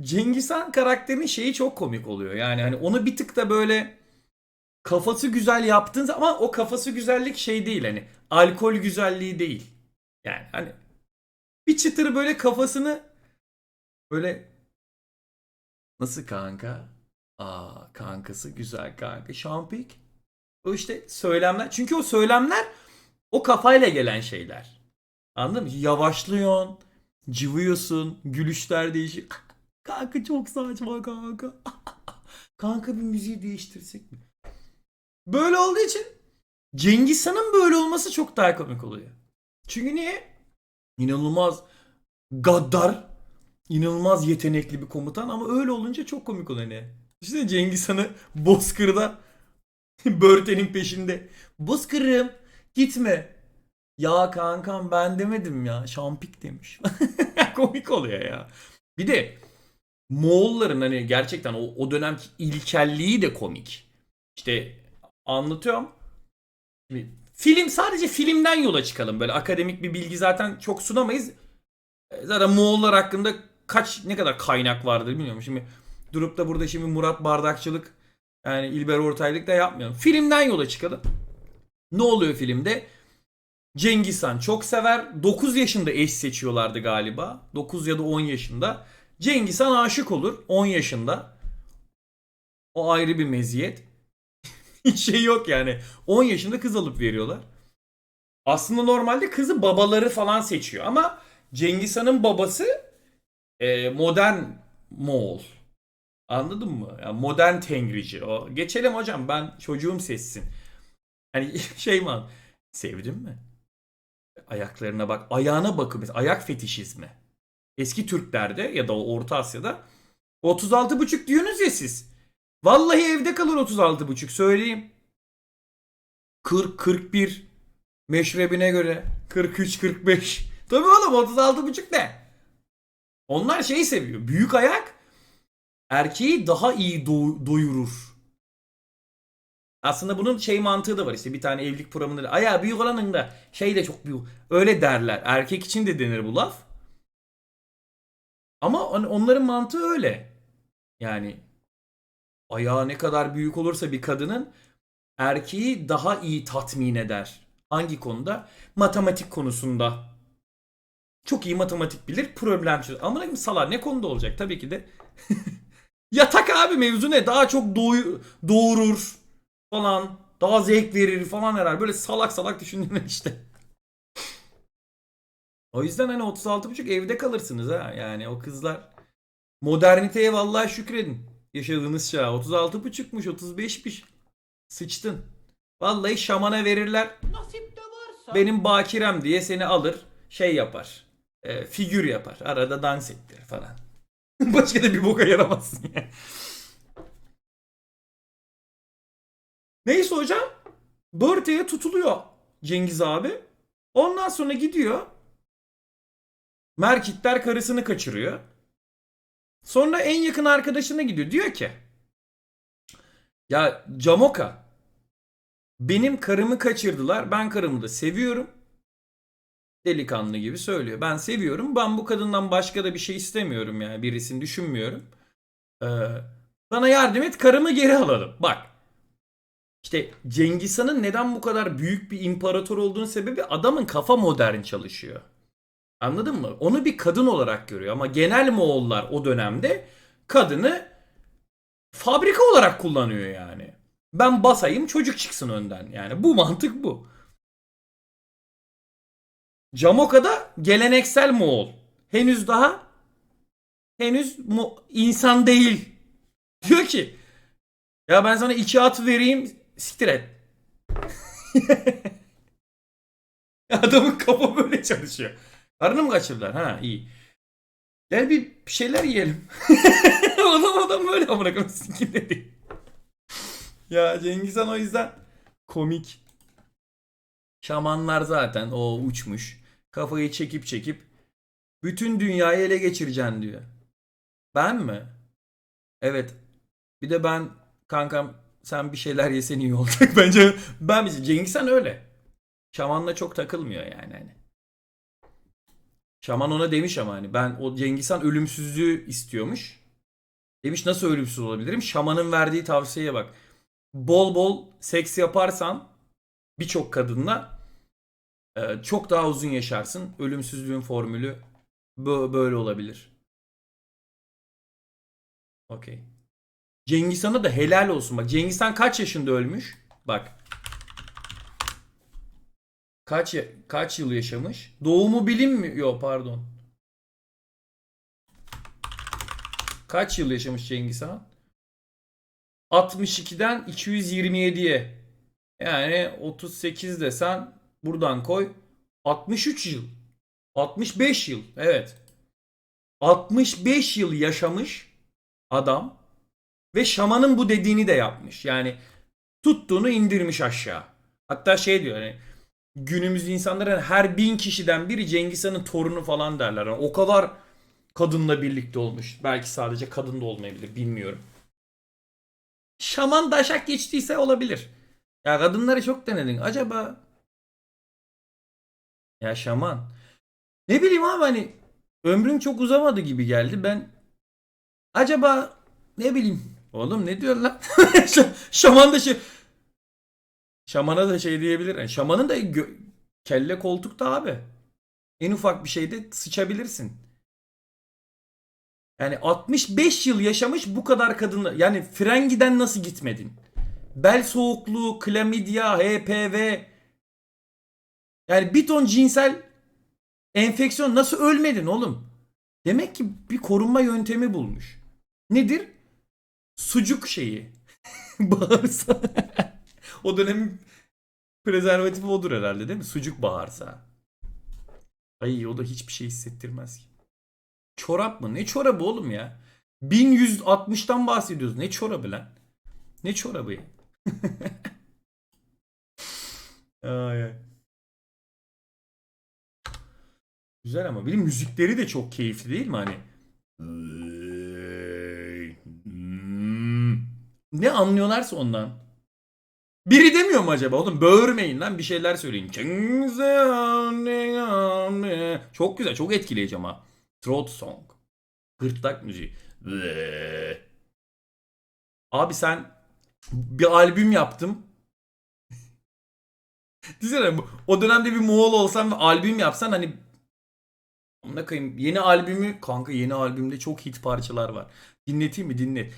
Cengiz Han karakterinin şeyi çok komik oluyor. Yani hani onu bir tık da böyle kafası güzel yaptığın ama o kafası güzellik şey değil hani alkol güzelliği değil. Yani hani bir çıtır böyle kafasını böyle nasıl kanka? Aa kankası güzel kanka. Şampik. O işte söylemler. Çünkü o söylemler o kafayla gelen şeyler. Anladın mı? Yavaşlıyorsun, cıvıyorsun, gülüşler değişiyor. Kanka çok saçma kanka. kanka bir müziği değiştirsek mi? Böyle olduğu için Cengiz Han'ın böyle olması çok daha komik oluyor. Çünkü niye? İnanılmaz gaddar, inanılmaz yetenekli bir komutan ama öyle olunca çok komik oluyor ne? İşte Cengiz Han'ı Bozkır'da Börte'nin peşinde. Bozkır'ım gitme. Ya kankam ben demedim ya. Şampik demiş. komik oluyor ya. Bir de Moğolların hani gerçekten o, o dönemki ilkelliği de komik. İşte anlatıyorum. Şimdi film sadece filmden yola çıkalım. Böyle akademik bir bilgi zaten çok sunamayız. E, Zaten Moğollar hakkında kaç ne kadar kaynak vardır bilmiyorum. Şimdi durup da burada şimdi Murat Bardakçılık yani İlber Ortaylık da yapmıyorum. Filmden yola çıkalım. Ne oluyor filmde? Cengiz Han çok sever. 9 yaşında eş seçiyorlardı galiba. 9 ya da 10 yaşında. Cengiz Han aşık olur 10 yaşında. O ayrı bir meziyet. Hiç şey yok yani. 10 yaşında kız alıp veriyorlar. Aslında normalde kızı babaları falan seçiyor ama Cengiz Han'ın babası e, modern Moğol. Anladın mı? Yani modern tengrici. O. Geçelim hocam ben çocuğum seçsin. Hani şey mi? Sevdin mi? Ayaklarına bak. Ayağına bakın. Ayak fetişizmi. Eski Türklerde ya da Orta Asya'da 36,5 diyorsunuz ya siz. Vallahi evde kalır 36,5 söyleyeyim. 40 41 meşrebine göre 43 45. Tabii oğlum 36,5 ne? Onlar şeyi seviyor. Büyük ayak erkeği daha iyi do- doyurur. Aslında bunun şey mantığı da var işte bir tane evlilik programında ayağı büyük olanın da şey de çok büyük. Öyle derler. Erkek için de denir bu laf. Ama on- onların mantığı öyle. Yani ayağı ne kadar büyük olursa bir kadının erkeği daha iyi tatmin eder. Hangi konuda? Matematik konusunda. Çok iyi matematik bilir, problem çözer. Ama ne salar ne konuda olacak? Tabii ki de yatak abi mevzu ne? Daha çok doğu- doğurur falan. Daha zevk verir falan herhalde. Böyle salak salak düşündüğünler işte. O yüzden hani 36,5 evde kalırsınız ha. Yani o kızlar moderniteye vallahi şükredin. Yaşadığınız çağ 36,5'muş 35'miş. Sıçtın. Vallahi şamana verirler. Nasip de varsa. Benim bakirem diye seni alır. Şey yapar. e, figür yapar. Arada dans ettirir falan. Başka da bir boka yaramazsın yani. Neyse hocam. Börte'ye tutuluyor Cengiz abi. Ondan sonra gidiyor. Merkitler karısını kaçırıyor. Sonra en yakın arkadaşına gidiyor. Diyor ki ya Camoka benim karımı kaçırdılar. Ben karımı da seviyorum. Delikanlı gibi söylüyor. Ben seviyorum. Ben bu kadından başka da bir şey istemiyorum yani. Birisini düşünmüyorum. Ee, bana yardım et karımı geri alalım. Bak. İşte Cengiz Han'ın neden bu kadar büyük bir imparator olduğunun sebebi adamın kafa modern çalışıyor. Anladın mı? Onu bir kadın olarak görüyor ama genel Moğollar o dönemde kadını fabrika olarak kullanıyor yani. Ben basayım çocuk çıksın önden. Yani bu mantık bu. Camoka da geleneksel Moğol. Henüz daha henüz mu- insan değil. Diyor ki ya ben sana iki at vereyim siktir et. Adamın kafa böyle çalışıyor. Karını mı kaçırdılar? Ha iyi. Gel bir şeyler yiyelim. adam adam böyle amına koyayım sikim dedi. Ya Cengiz Han o yüzden komik. Şamanlar zaten o uçmuş. Kafayı çekip çekip bütün dünyayı ele geçireceksin diyor. Ben mi? Evet. Bir de ben kankam sen bir şeyler yesen iyi olacak. Bence ben? Cengiz Han öyle. Şamanla çok takılmıyor yani hani. Şaman ona demiş ama hani ben o Cengiz Han ölümsüzlüğü istiyormuş. Demiş nasıl ölümsüz olabilirim? Şamanın verdiği tavsiyeye bak. Bol bol seks yaparsan birçok kadınla e, çok daha uzun yaşarsın. Ölümsüzlüğün formülü bö- böyle olabilir. Okey. Cengiz Han'a da helal olsun. Bak Cengiz Han kaç yaşında ölmüş? Bak. Kaç kaç yıl yaşamış? Doğumu bilim mi? Yok pardon. Kaç yıl yaşamış Cengiz Han? 62'den 227'ye. Yani 38 desen buradan koy. 63 yıl. 65 yıl. Evet. 65 yıl yaşamış adam ve şamanın bu dediğini de yapmış. Yani tuttuğunu indirmiş aşağı. Hatta şey diyor hani günümüz insanların her bin kişiden biri Cengiz Han'ın torunu falan derler. Yani o kadar kadınla birlikte olmuş. Belki sadece kadın da olmayabilir bilmiyorum. Şaman daşak geçtiyse olabilir. Ya kadınları çok denedin. Acaba ya şaman. Ne bileyim abi hani ömrün çok uzamadı gibi geldi. Ben acaba ne bileyim. Oğlum ne diyor lan? Şaman da Şamana da şey diyebilir. Yani şamanın da kelle koltukta abi. En ufak bir şeyde sıçabilirsin. Yani 65 yıl yaşamış bu kadar kadınla. Yani frengiden nasıl gitmedin? Bel soğukluğu, klamidya, HPV. Yani bir ton cinsel enfeksiyon nasıl ölmedin oğlum? Demek ki bir korunma yöntemi bulmuş. Nedir? Sucuk şeyi. Bağırsa. O dönemin prezervatifi odur herhalde değil mi? Sucuk bağırsa. Ay o da hiçbir şey hissettirmez ki. Çorap mı? Ne çorabı oğlum ya? 1160'tan bahsediyoruz. Ne çorabı lan? Ne çorabı ya? ay. Güzel ama benim müzikleri de çok keyifli değil mi hani? Ne anlıyorlarsa ondan. Biri demiyor mu acaba oğlum? Böğürmeyin lan bir şeyler söyleyin. Çok güzel, çok etkileyici ama. Throat song. Gırtlak müziği. Abi sen bir albüm yaptım. Düşünsene o dönemde bir Moğol olsan ve albüm yapsan hani Amına koyayım yeni albümü kanka yeni albümde çok hit parçalar var. Dinleteyim mi? Dinlet.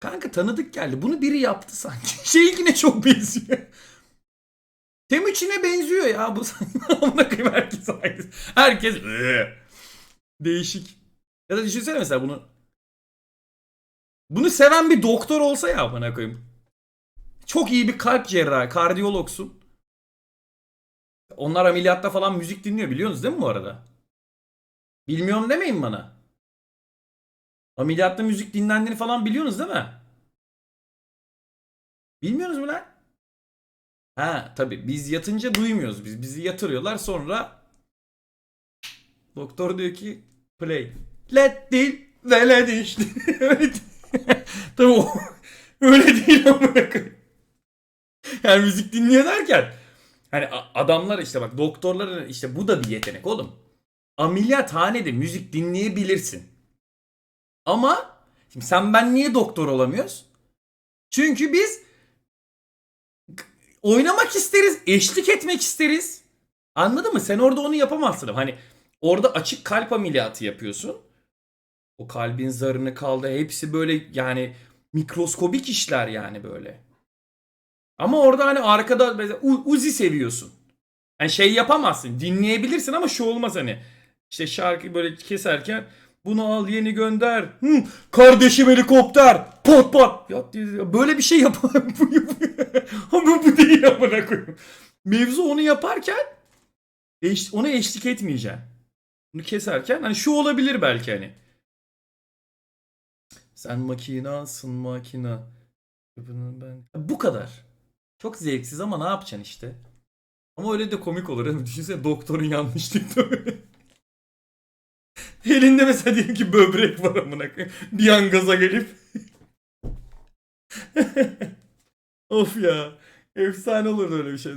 Kanka tanıdık geldi. Bunu biri yaptı sanki. Şey yine çok benziyor. Temuçin'e benziyor ya bu. Amına koyayım herkes herkes. Herkes değişik. Ya da düşünsene mesela bunu bunu seven bir doktor olsa ya amına koyayım. Çok iyi bir kalp cerrahı, kardiyologsun. Onlar ameliyatta falan müzik dinliyor biliyorsunuz değil mi bu arada? Bilmiyorum demeyin bana. Ameliyatta müzik dinlendiğini falan biliyorsunuz değil mi? Bilmiyorsunuz mu lan? Ha tabi biz yatınca duymuyoruz biz. Bizi yatırıyorlar sonra doktor diyor ki play. Let değil ve let işte. tabi o öyle değil ama yani müzik dinliyor derken hani adamlar işte bak doktorların işte bu da bir yetenek oğlum. Ameliyathanede müzik dinleyebilirsin. Ama şimdi sen ben niye doktor olamıyoruz? Çünkü biz oynamak isteriz, eşlik etmek isteriz. Anladın mı? Sen orada onu yapamazsın. Hani orada açık kalp ameliyatı yapıyorsun. O kalbin zarını kaldı. Hepsi böyle yani mikroskobik işler yani böyle. Ama orada hani arkada mesela Uzi seviyorsun. Hani şey yapamazsın. Dinleyebilirsin ama şu olmaz hani. İşte şarkı böyle keserken bunu al yeni gönder. Hı, kardeşim helikopter. Pat pat. Ya, böyle bir şey yapamam. Ama bu değil amına koyayım. Mevzu onu yaparken eş, ona eşlik etmeyeceksin. Bunu keserken hani şu olabilir belki hani. Sen makinasın makina. Ben... Bu kadar. Çok zevksiz ama ne yapacaksın işte. Ama öyle de komik olur. Düşünsene doktorun yanlışlıkla. Elinde mesela diyelim ki böbrek var amına koyayım. Bir an gaza gelip. of ya. Efsane olur öyle bir şey